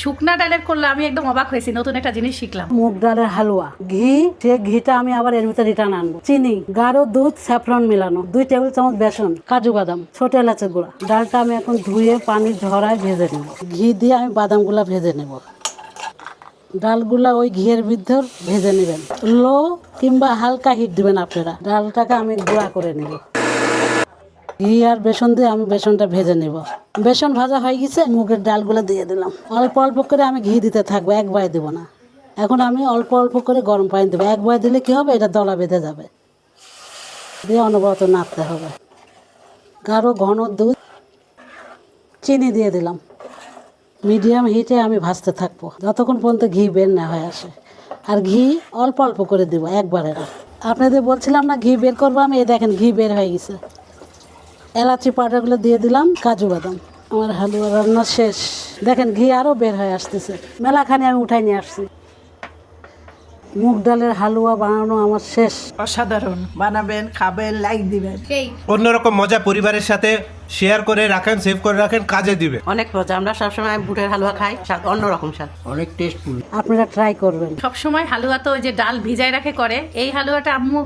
শুকনা ডালের করলে আমি একদম অবাক হয়েছি, নতুন একটা জিনিস শিখলাম। মুগ ডালের হালুয়া। ঘি, সে ঘিটা আমি আবার এর ভিতরে রিটার্ন আনব। চিনি, গাঢ় দুধ, স্যাফরন মেলানো। দুই টেবিল চামচ বেসন, কাজু বাদাম, ছোট এলাচের গুঁড়া। ডালটা আমি এখন ধুয়ে পানি ঝরায় ভেজে নেব। ঘি দিয়ে আমি বাদামগুলা ভেজে নেব। ডালগুলা ওই ঘিয়ের ভিতর ভেজে নেবেন। লো কিংবা হালকা হিট দিবেন আপনারা। ডালটাকে আমি গুঁড়া করে নেব। ঘি আর বেসন দিয়ে আমি বেসনটা ভেজে নেব। বেসন ভাজা হয়ে গেছে, মুগের ডালগুলো দিয়ে দিলাম। অল্প অল্প করে আমি ঘি দিতে থাকব একবার দেবো না। এখন আমি অল্প অল্প করে গরম পানি দেবো। একবার দিলে কী হবে? এটা দলা বেঁধে যাবে। দিয়ে অনবরত নাড়তে হবে। গাঢ় ঘন দুধ, চিনি দিয়ে দিলাম। মিডিয়াম হিটে আমি ভাজতে থাকব। যতক্ষণ পর্যন্ত ঘি বের না হয়ে আসে। আর ঘি অল্প অল্প করে দেবো, একবারে আপনাদের বলছিলাম না, ঘি বের করব আমি। এই দেখেন, ঘি বের হয়ে গেছে। এলাচি পাউডারগুলো দিয়ে দিলাম কাজু বাদাম। আমার হালুয়া রান্না শেষ। দেখেন ঘি আরও বের হয়ে আসতেছে। মেলাখানে আমি উঠাই নিয়ে আসছি। মুগ ডালের হালুয়া বানানো আমার শেষ। অসাধারণ। বানাবেন খাবেন লাইক দিবেন। অন্যরকম মজা পরিবারের সাথে শেয়ার করে রাখেন সেভ করে রাখেন কাজে দিবে। অনেক মজা। আমরা সবসময় বুটের হালুয়া খাই স্বাদ অন্যরকম স্বাদ। অনেক টেস্টফুল আপনারা ট্রাই করবেন। সবসময় হালুয়া তো ওই যে ডাল ভিজায় রাখে করে এই হালুয়াটা আম্মু